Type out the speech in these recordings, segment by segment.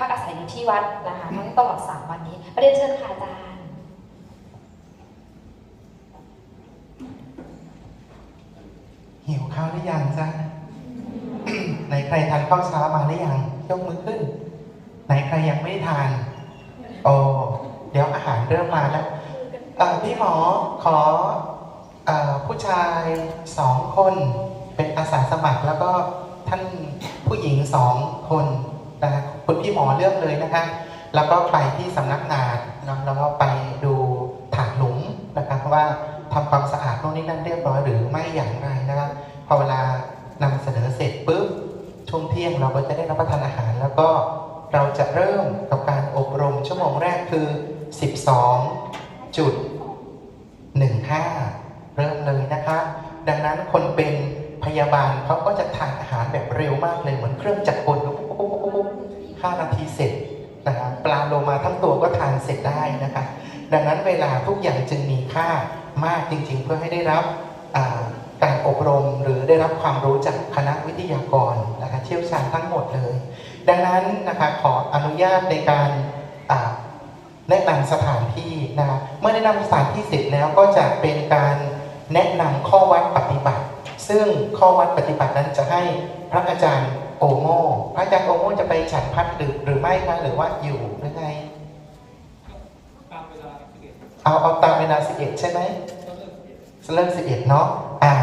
พักอาศัยอยู่ที่วัดนะคะทั้งตลอดสามวันนี้ประเด็นเชิญค่ะอาจารย์หิวข้าวหรือยังจ๊ะไหนใครทานข้าวเช้ามาหรือยังยกมือขึ้น ไหนใครยังไม่ทานโอ้เดี๋ยวอาหารเริ่มมาแล้วพี่หมอขออผู้ชายสองคน เป็นอาสาสมัครแล้วก็ท่านผู้หญิงสองคนนะคุณ พี่หมอเลือกเลยนะคะแล้วก็ไปที่สำนักงานนะแล้วก็ไปดูถาดหลุมนะคะว่าทำความสะอาดโน่นนี่นั่นเรียบร้อยหรือไม่อย่างไรนะคะพอเวลานำเสนอเสร็จปุ๊บช่วงเที่ยงเราก็จะได้รับประทานอาหาร แล้วก็เราจะเริ่มกับการอบรมชั่วโมงแรกคือ 12จุด15 เริ่มเลยนะคะ ดังนั้นคนเป็นพยาบาลเขาก็จะทานอาหารแบบเร็วมากเลยเหมือนเครื่องจักรกล 5 นาทีเสร็จนะครับปลาโลมาทั้งตัวก็ทานเสร็จได้นะคะดังนั้นเวลาทุกอย่างจึงมีค่ามากจริงๆ เพื่อให้ได้รับการอบรมหรือได้รับความรู้จากคณะวิทยากรนะคะเชี่ยวชาญทั้งหมดเลย ดังนั้นนะคะขออนุญาตในการแนะนำสถานที่นะคะเมื่อแนะนำสถานที่เสร็จแล้วก็จะเป็นการแนะนำข้อวัดปฏิบัติ ซึ่งข้อวัดปฏิบัตินั้นจะให้พระอาจารย์ โอโมพระอาจารย์โอโมจะไปฉันพัดหรือหรือไม่คะหรือว่าอยู่หรือไงตามเวลาสิบเอ็ดเอาเอาตามเวลา11ใช่ไหมก็เริ่มสิบเอ็ดเริ่ม11เนาะอ่า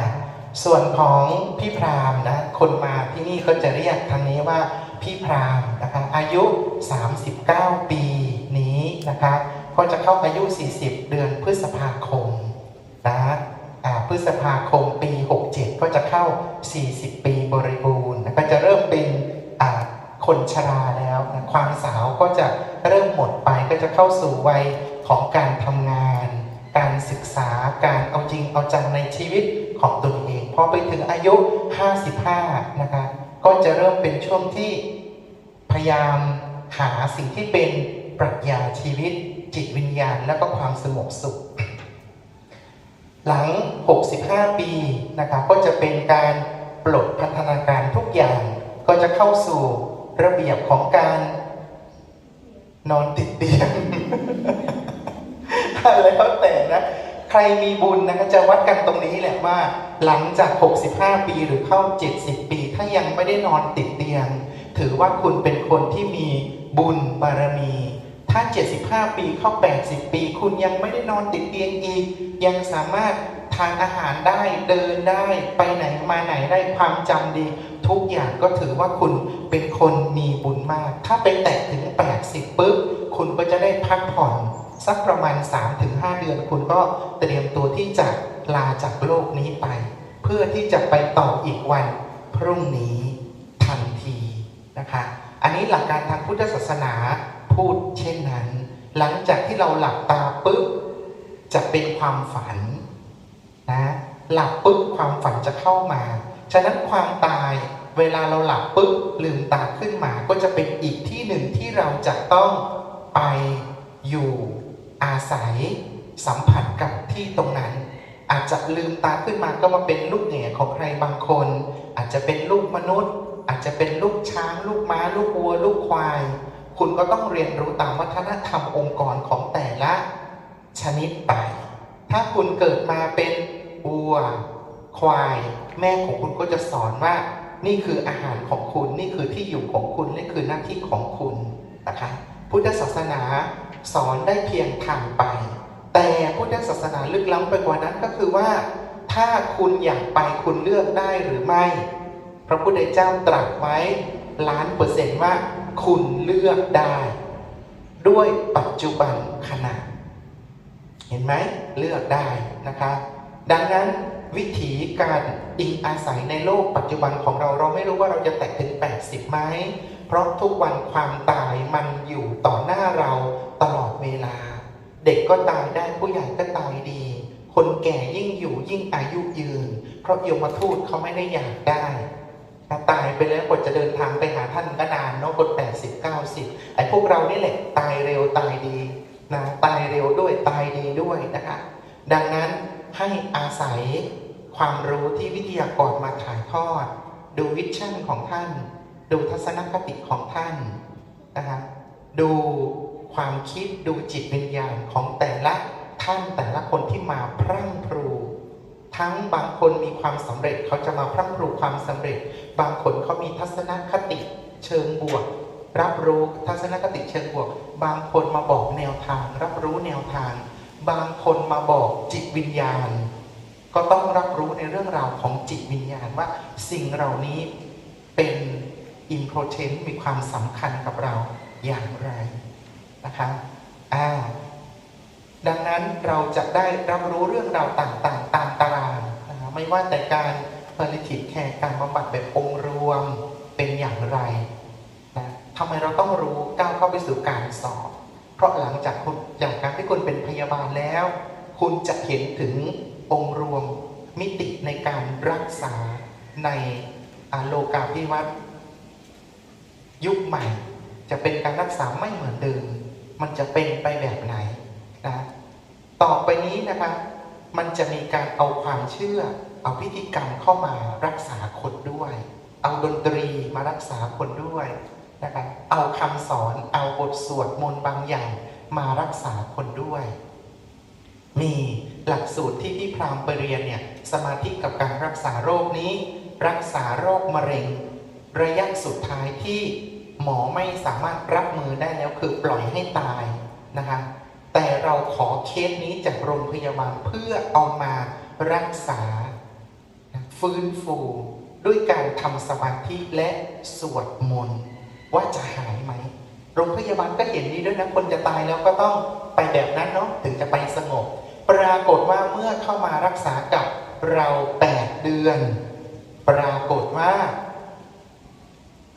ส่วนของพี่พรามนะคนมาที่นี่ก็จะเรียกทางนี้ว่าพี่พรามนะคะอายุ 39 ปีนี้นะคะก็จะเข้าอายุ 40 เดือนพฤษภาคมนะอ่าพฤษภาคมปี 67 ก็จะเข้า 40 ปีบริบูรณ์นะก็จะเริ่มเป็นอ่า คนชราแล้วนะความสาวก็จะเริ่มหมดไปก็จะเข้าสู่วัยของการทำงาน การศึกษาการเอาจริงเอาจังในชีวิตของตนเองพอไปถึงอายุ 55 นะคะก็จะเริ่มเป็นช่วงที่พยายามหาสิ่งที่เป็นปรัชญาชีวิต จิตวิญญาณ และก็ความสงบสุข หลัง 65 ปีนะคะก็จะเป็นการปลดพัฒนาการทุกอย่างก็จะเข้าสู่ ระเบียบของการนอนติดเตียงแล้วแต่นะใครมีบุญนะคะจะวัดกันตรงนี้แหละว่า หลังจาก 65 ปีหรือเข้า 70 ปี ถ้ายังไม่ได้นอนติดเตียง ถือว่าคุณเป็นคนที่มีบุญบารมี ถ้า 75 ปีเข้า 80 ปี คุณยังไม่ได้นอนติดเตียงอีก ยังสามารถ ทานอาหารได้เดินได้ไปไหนมาไหนได้ความจำดี ทุกอย่างก็ถือว่าคุณเป็นคนมีบุญมาก ถ้าไปแตะถึง 80ปุ๊บคุณก็จะได้พักผ่อนสักประมาณ 3-5 เดือน คุณก็เตรียมตัวที่จะลาจากโลกนี้ไป เพื่อที่จะไปต่ออีกวันพรุ่งนี้ทันทีนะคะ อันนี้หลักการทางพุทธศาสนาพูดเช่นนั้น หลังจากที่เราหลับตาปุ๊บจะเป็นความฝัน นะหลับปุ๊บความฝันจะเข้ามา ฉะนั้นความตายเวลาเราหลับปุ๊บลืมตาขึ้นมาก็จะเป็นอีกที่หนึ่งที่เราจะต้องไปอยู่อาศัยสัมผัสกับที่ตรงนั้น อาจจะลืมตาขึ้นมาก็มาเป็นลูกแง่ของใครบางคน อาจจะเป็นลูกมนุษย์ อาจจะเป็นลูกช้าง ลูกม้า ลูกวัว ลูกควาย คุณก็ต้องเรียนรู้ตามวัฒนธรรมองค์กรของแต่ละ ชนิดไป ถ้าคุณเกิดมาเป็น วัว ควาย แม่ของคุณก็จะสอนว่า นี่คืออาหารของคุณ นี่คือที่อยู่ของคุณ นี่คือหน้าที่ของคุณนะคะพุทธศาสนาสอนได้เพียงทางไป แต่พุทธศาสนาลึกล้ำไปกว่านั้นก็คือว่า ถ้าคุณอยากไปคุณเลือกได้หรือไม่ พระพุทธเจ้าตรัสไว้ล้านเปอร์เซนต์ว่า คุณเลือกได้ ด้วยปัจจุบันขณะเห็นไหมเลือกได้นะคะ ดังนั้นวิถีการอิงอาศัยในโลกปัจจุบันของเราเราไม่รู้ว่าเราจะแตะถึง 80ไหมเพราะทุกวันความตายมันอยู่ต่อหน้าเราตลอดเวลา เด็กก็ตายได้ผู้ใหญ่ก็ตายดี คนแก่ยิ่งอยู่ยิ่งอายุยืน เพราะโยมทูตเขาไม่ได้อยากได้ถ้าตายไปแล้วกว่าจะเดินทางไปหาท่านก็นานเนาะคนแปดสิบเก้าสิบไอ้พวกเรานี่แหละตายเร็วตายดีนะตายเร็วด้วยตายดีด้วยนะคะดังนั้น ให้อาศัยความรู้ที่วิทยากรมาถ่ายทอด ดูวิชั่นของท่าน ดูทัศนคติของท่านนะคะดูความคิดดูจิตวิญญาณของแต่ละท่านแต่ละคนที่มาพรั่งพรูทั้งบางคนมีความสำเร็จเขาจะมาพรั่งพรูความสำเร็จ บางคนเขามีทัศนคติเชิงบวก รับรู้ทัศนคติเชิงบวก บางคนมาบอกแนวทาง รับรู้แนวทาง บางคนมาบอกจิตวิญญาณ ก็ต้องรับรู้ในเรื่องราวของจิตวิญญาณว่าสิ่งเหล่านี้เป็นอินโพเทนมีความสำคัญกับเราอย่างไรนะคะอ่าดังนั้นเราจะได้รับรู้เรื่องราวต่างๆ ตามตารางนะคะไม่ว่าแต่การผลิตแคร์การบำบัดแบบองค์รวมเป็นอย่างไรนะทำไมเราต้องรู้ก้าวเข้าไปสู่การสอบ เพราะหลังจากคุณจากการที่คุณเป็นพยาบาลแล้ว คุณจะเห็นถึงองค์รวมมิติในการรักษาในอโลกาภิวัตน์ยุคใหม่ จะเป็นการรักษาไม่เหมือนเดิม มันจะเป็นไปแบบไหนนะต่อไปนี้นะคะมันจะมีการเอาความเชื่อ เอาพิธีกรรมเข้ามารักษาคนด้วย เอาดนตรีมารักษาคนด้วย นะคะเอาคำสอนเอาบทสวดมนต์บางอย่างมารักษาคนด้วย มีหลักสูตรที่พี่พรามไปเรียนเนี่ยสมาธิกับการรักษาโรคนี้ รักษาโรคมะเร็ง ระยะสุดท้ายที่หมอไม่สามารถรับมือได้แล้วคือปล่อยให้ตายนะคะแต่เราขอเคสนี้จากโรงพยาบาลเพื่อเอามารักษา ฟื้นฟูด้วยการทำสมาธิและสวดมนต์ ว่าจะหายไหมโรงพยาบาลก็เห็นดีด้วยนะคนจะตายแล้วก็ต้องไปแบบนั้นเนาะถึงจะไปสงบ ปรากฏว่าเมื่อเข้ามารักษากับเราแปดเดือน ปรากฏว่า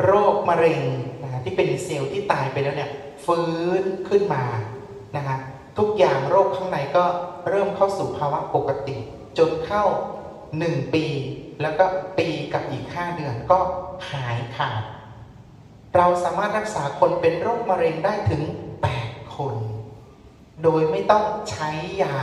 โรคมะเร็งนะฮะที่เป็นเซลล์ที่ตายไปแล้วเนี่ยฟื้นขึ้นมานะฮะทุกอย่างโรคข้างในก็เริ่มเข้าสู่ภาวะปกติ จนเข้า 1 ปี แล้วก็ปีกับอีก 5 เดือนก็หายขาด เราสามารถรักษาคนเป็นโรคมะเร็งได้ถึง 8 คน โดยไม่ต้องใช้ยา